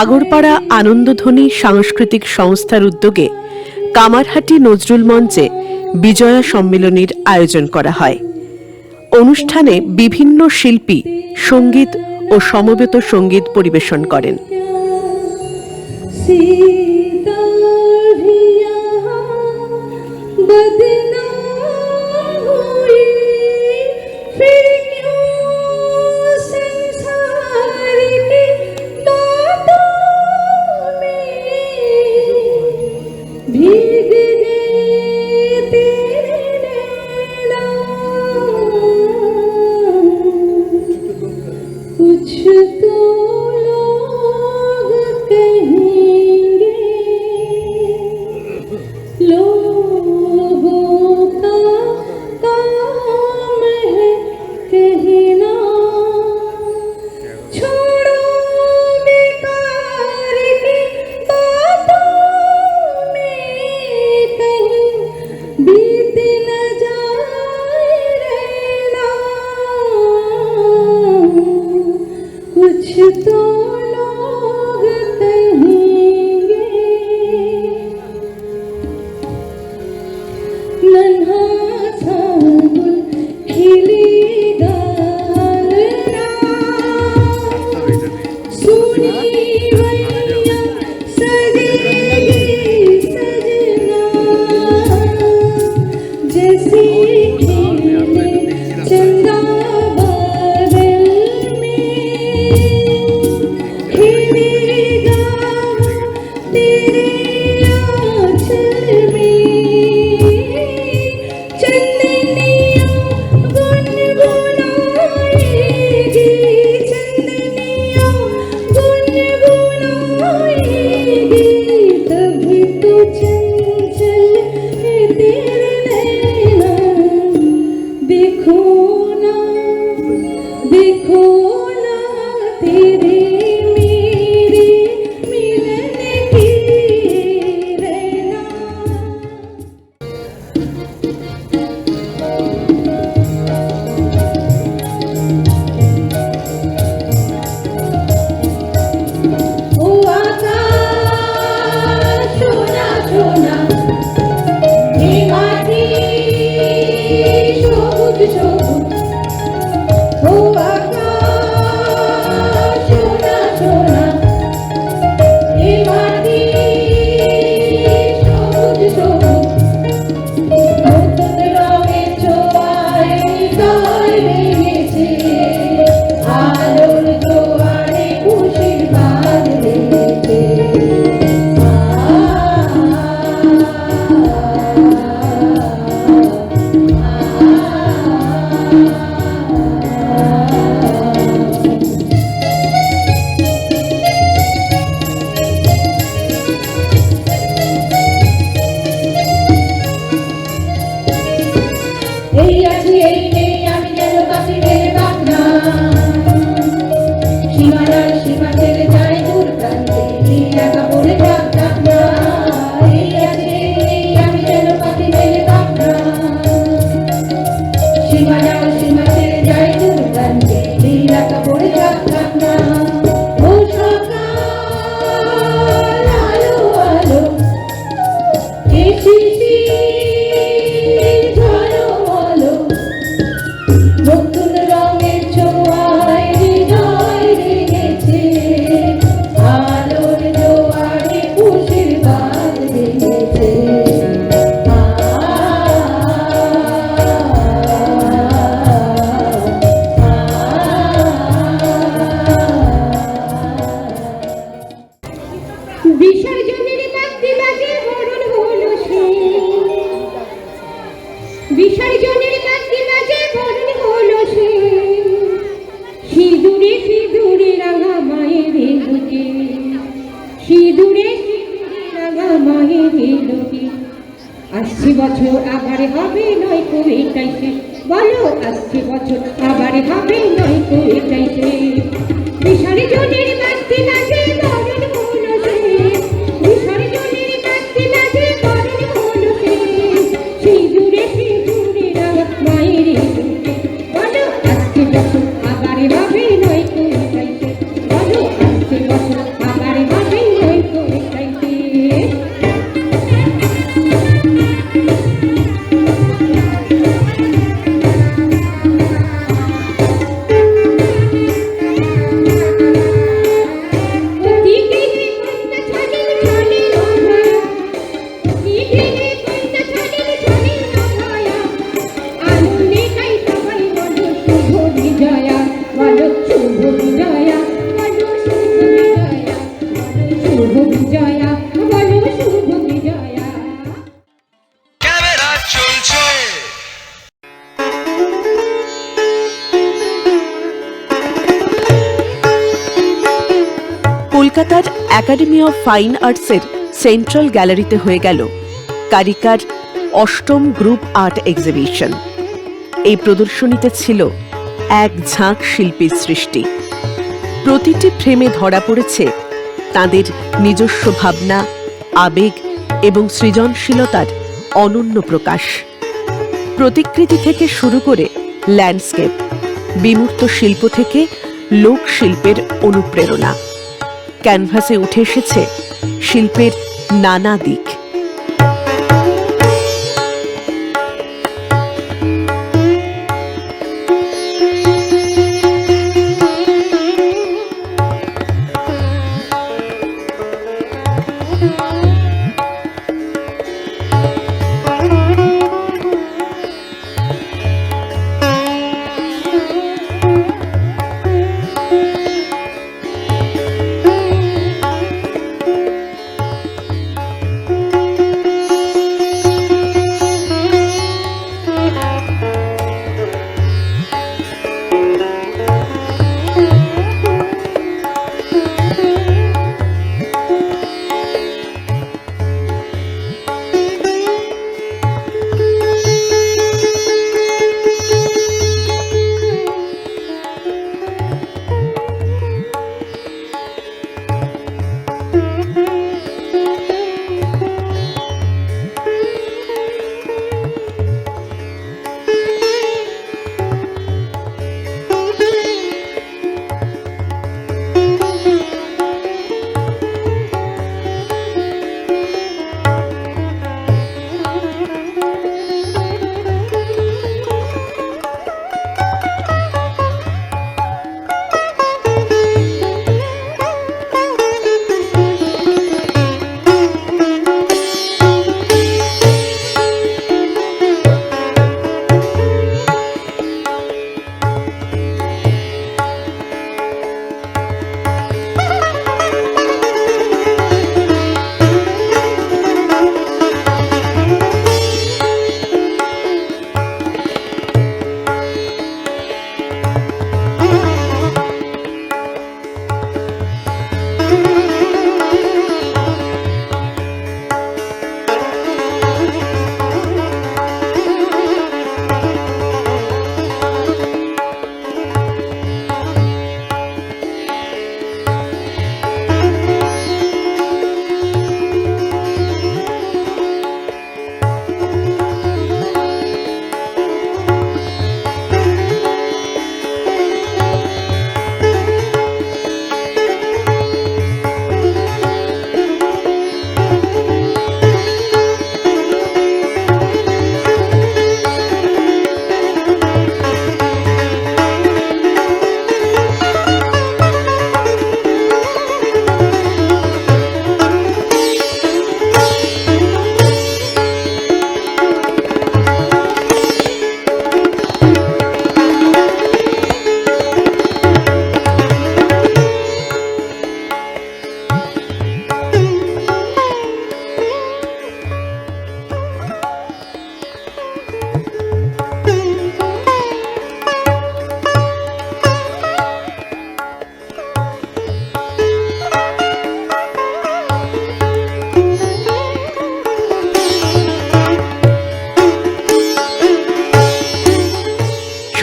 আগরপাড়া আনন্দধ্বনি সাংস্কৃতিক সংস্থার উদ্যোগে কামারহাটি নজরুল মঞ্চে বিজয়া সম্মেলনীর আয়োজন করা হয়। অনুষ্ঠানে বিভিন্ন শিল্পী, সংগীত ও সমবেত সংগীত পরিবেশন করেন। সীতা Shiva আসছে বছর আবার হবে নয় কবিতাইতে বলো আসছে বছর আবার হবে নয় কুড়িটাই কলকাতার একাডেমি অফ ফাইন আর্টসের সেন্ট্রাল গ্যালারিতে হয়ে গেল কারিকার অষ্টম গ্রুপ আর্ট এক্সিবিশন এই প্রদর্শনীতে ছিল এক ঝাঁক শিল্পীর সৃষ্টি। প্রতিটি ফ্রেমে ধরা পড়েছে তাদের নিজস্ব ভাবনা, আবেগ এবং সৃজনশীলতার অনন্য প্রকাশ। প্রতিকৃতি থেকে শুরু করে ল্যান্ডস্কেপ বিমূর্ত শিল্প থেকে লোকশিল্পের অনুপ্রেরণা। ক্যানভাসে উঠে এসেছে শিল্পের নানা দিক।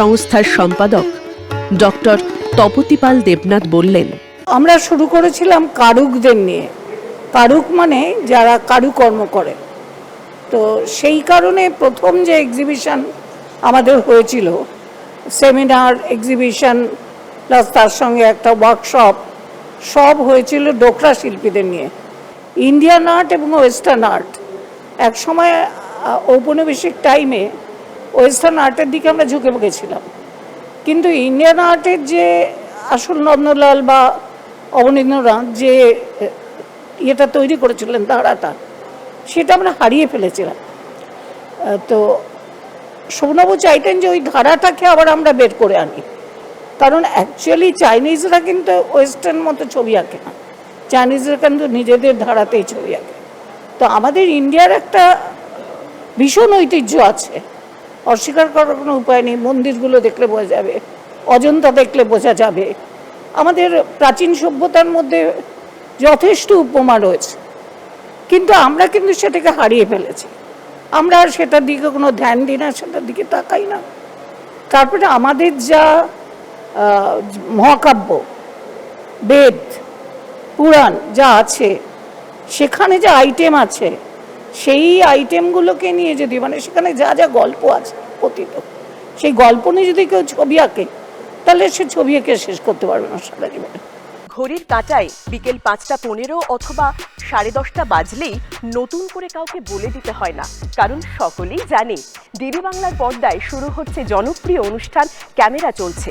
সংস্থার সম্পাদক, ডক্টর তপতিপাল দেবনাথ বললেন, আমরা শুরু করেছিলাম কারুকদের নিয়ে। কারুক মানে যারা কারুকর্ম করে। তো সেই কারণে প্রথম যে এক্সিবিশন আমাদের হয়েছিল সেমিনার এক্সিবিশন প্লাস তার সঙ্গে একটা ওয়ার্কশপ সব হয়েছিল ডোকরা শিল্পীদের নিয়ে। ইন্ডিয়ান আর্ট এবং ওয়েস্টার্ন আর্ট এক সময় ঔপনিবেশিক টাইমে ওয়েস্টার্ন আর্টের দিকে আমরা ঝুঁকে গেছিলাম কিন্তু ইন্ডিয়ান আর্টের যে আসল নন্দলাল বা অবনীন্দ্রনাথ যে ইয়েটা তৈরি করেছিলেন ধারাটা সেটা আমরা হারিয়ে ফেলেছিলাম। তো শোভনবাবু চাইতেন যে ওই ধারাটাকে আবার আমরা বের করে আনি। কারণ অ্যাকচুয়ালি চাইনিজরা কিন্তু ওয়েস্টার্ন মতো ছবি আঁকে না। চাইনিজরা কিন্তু নিজেদের ধারাতেই ছবি আঁকে। তো আমাদের ইন্ডিয়ার একটা ভীষণ ঐতিহ্য আছে। অস্বীকার করার কোনো উপায় নেই, মন্দিরগুলো দেখলে বোঝা যাবে, অজন্তা দেখলে বোঝা যাবে। আমাদের প্রাচীন সভ্যতার মধ্যে যথেষ্ট উপমা রয়েছে, কিন্তু আমরা কিন্তু সেটাকে হারিয়ে ফেলেছি। আমরা আর সেটার দিকে কোনো ধ্যান দিই না, সেটার দিকে তাকাই না। তারপরে আমাদের যা মহাকাব্য, বেদ, পুরাণ যা আছে, সেখানে যে আইটেম আছে সেই আইটেমগুলোকে নিয়ে যদি মানে সেখানে যা যা গল্প আছে কথিত, সেই গল্প নিয়ে যদি কেউ ছবি আঁকে, তাহলে সে ছবি এঁকে শেষ করতে পারবে না সারা জীবনে। ঘড়ির কাঁটায় বিকেল পাঁচটা পনেরো অথবা সাড়ে দশটা বাজলেই নতুন করে কাউকে বলে দিতে হয় না, কারণ সকলেই জানে ডিবি বাংলার পর্দায় শুরু হচ্ছে জনপ্রিয় অনুষ্ঠান ক্যামেরা চলছে।